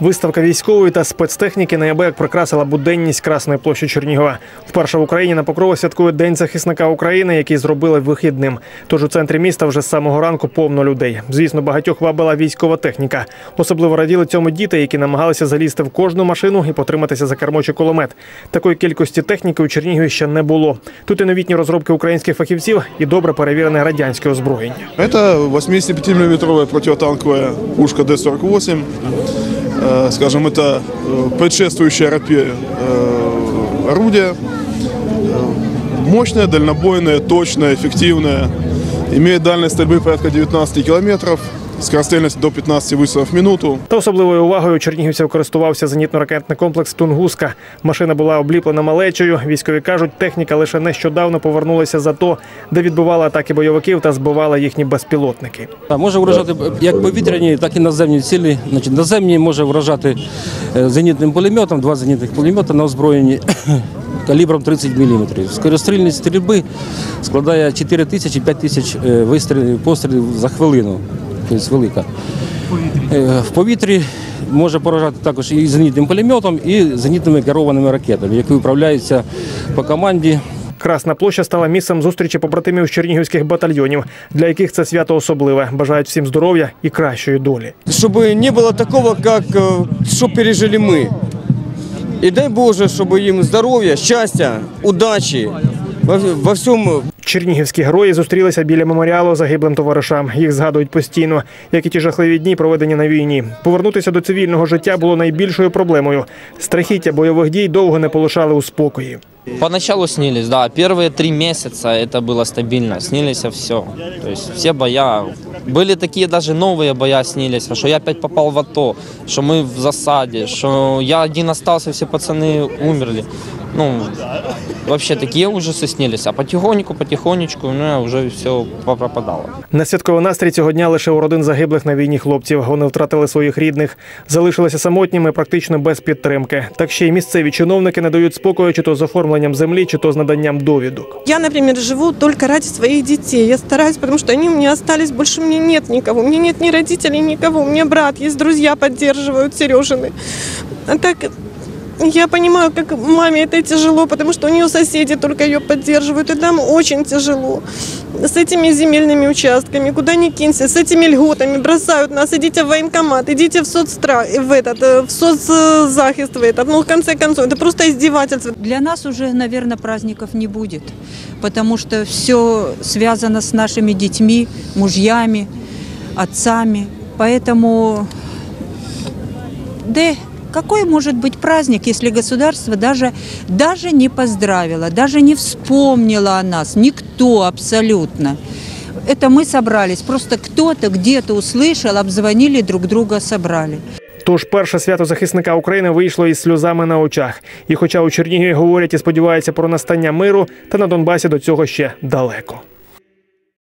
Виставка військової та спецтехніки неабияк прикрасила буденність Красної площі Чернігова. Вперше в Україні на Покрова святкує День захисника України, який зробили вихідним. Тож у центрі міста вже з самого ранку повно людей. Звісно, багатьох вабила військова техніка. Особливо раділи цьому діти, які намагалися залізти в кожну машину і потриматися за кермо чи кулемет. Такої кількості техніки у Чернігові ще не було. Тут і новітні розробки українських фахівців і добре перевірене радянське озброєння. Это 85-миллиметровая противотанковая пушка Д-48. Э, Скажем, это э, предшествующее рапе э, орудие. Мощное, дальнобойное, точное, эффективное. Имеет дальность стрельбы порядка 19 километров. Скорострельность до 15 выстрелов в минуту. Та особливою увагою чернігівців користувався зенітно-ракетний комплекс Тунгуска. Машина була обліплена малечею. Військові кажуть, техніка лише нещодавно повернулася за то, де відбивала атаки бойовиків та збивала їхні безпілотники. Може вражати як повітряні, так і наземні цілі. Значить, наземні може вражати е, зенітним пулеметом, два зенітних пулемета на озброєнні калібром 30 мм. Скорострільність стрільби складає 4 тисячі 5 тисяч е, вистрілів пострілів за хвилину Тобто велика. Е, В повітрі може поражати також і зенітним пулеметом, і зенітними керованими ракетами, які управляються по команді. Красна площа стала місцем зустрічі побратимів з чернігівських батальйонів, для яких це свято особливе. Бажають всім здоров'я і кращої долі. чтобы не было такого, как э, что пережили мы. И дай Боже, чтобы им здоровья, счастья, удачи во, во всем Чернігівські герої зустрілися біля меморіалу загиблим товаришам. Їх згадують постійно, як і ті жахливі дні, проведені на війні. Повернутися до цивільного життя було найбільшою проблемою. Страхіття бойових дій довго не полишали у спокої. Поначалу снились, да. Первые три месяца это было стабильно. Снились все. То есть все боя. Были такие даже новые боя снились, что я опять попал в АТО, что мы в засаде, что я один остался, все пацаны умерли. Ну, вообще такие ужасы снились. А потихоньку, потихонечку, ну, уже все пропадало. На святковий настрій цього дня лише у родин загиблих на війні хлопців. Вони втратили своїх рідних, залишилися самотніми, практично без підтримки. Так ще й місцеві чиновники не дають спокою, чи то з оформленням землі, чи то з наданням довідок. Я, например, живу только ради своих детей. Я стараюсь, потому что они у меня остались, больше у меня нет никого. У меня нет ни родителей, никого. У меня брат есть, друзья поддерживают, Сережины. А так я понимаю, как маме это тяжело, потому что у нее соседи только ее поддерживают, и там очень тяжело. С этими земельными участками, куда ни кинься, с этими льготами бросают нас, идите в военкомат, идите в соцстра, в этот, э, в соцзахист, в этот. Ну, в конце концов, это просто издевательство. Для нас уже, наверное, праздников не будет, потому что все связано с нашими детьми, мужьями, отцами. Поэтому, да, какой может быть праздник, если государство даже, даже не поздравило, даже не вспомнило о нас, никто абсолютно. Это мы собрались, просто кто-то где-то услышал, обзвонили друг друга, собрали. Тож перше свято захисника України вийшло із сльозами на очах. І хоча у Чернігові говорять і сподіваються про настання миру, та на Донбасі до цього ще далеко.